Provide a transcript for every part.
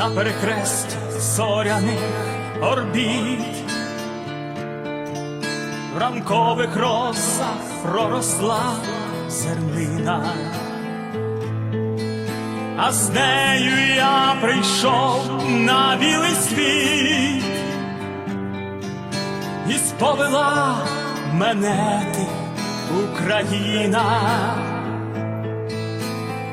На перехрест зоряних орбіт, в ранкових росах проросла зернина, а з нею я прийшов на білий світ і сповела мене ти, Україна.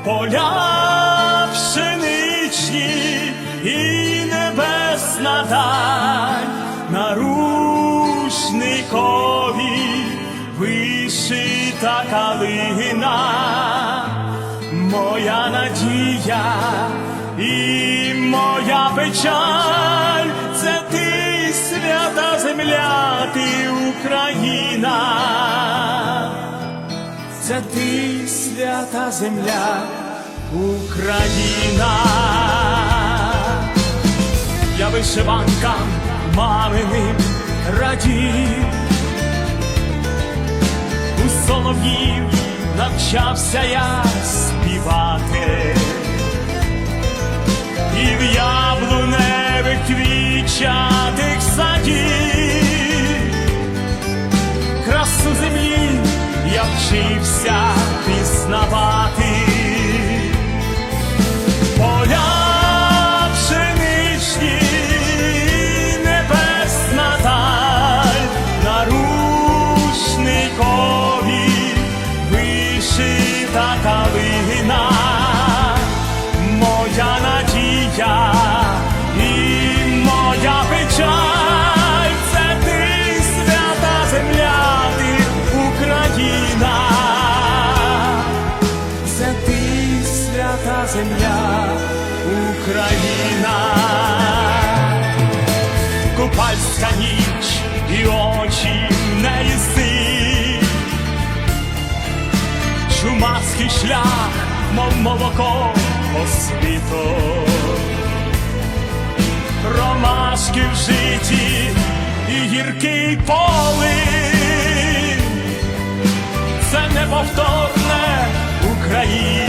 Поля пшеничні і небесна даль на рушникові вишита калина, моя надія і моя печаль, це ти свята земля, ти Україна. Це ти свята земля, Україна, я вишиванкам маминим радів, у солов'їв навчався я співати, і в яблуневих квітчатих садів. Красу землі я вчився пізнавати. Купальська ніч і очі не їси, чумацький шлях, мов молоко по світу ромашки в житті і гіркий полин. Це неповторне українське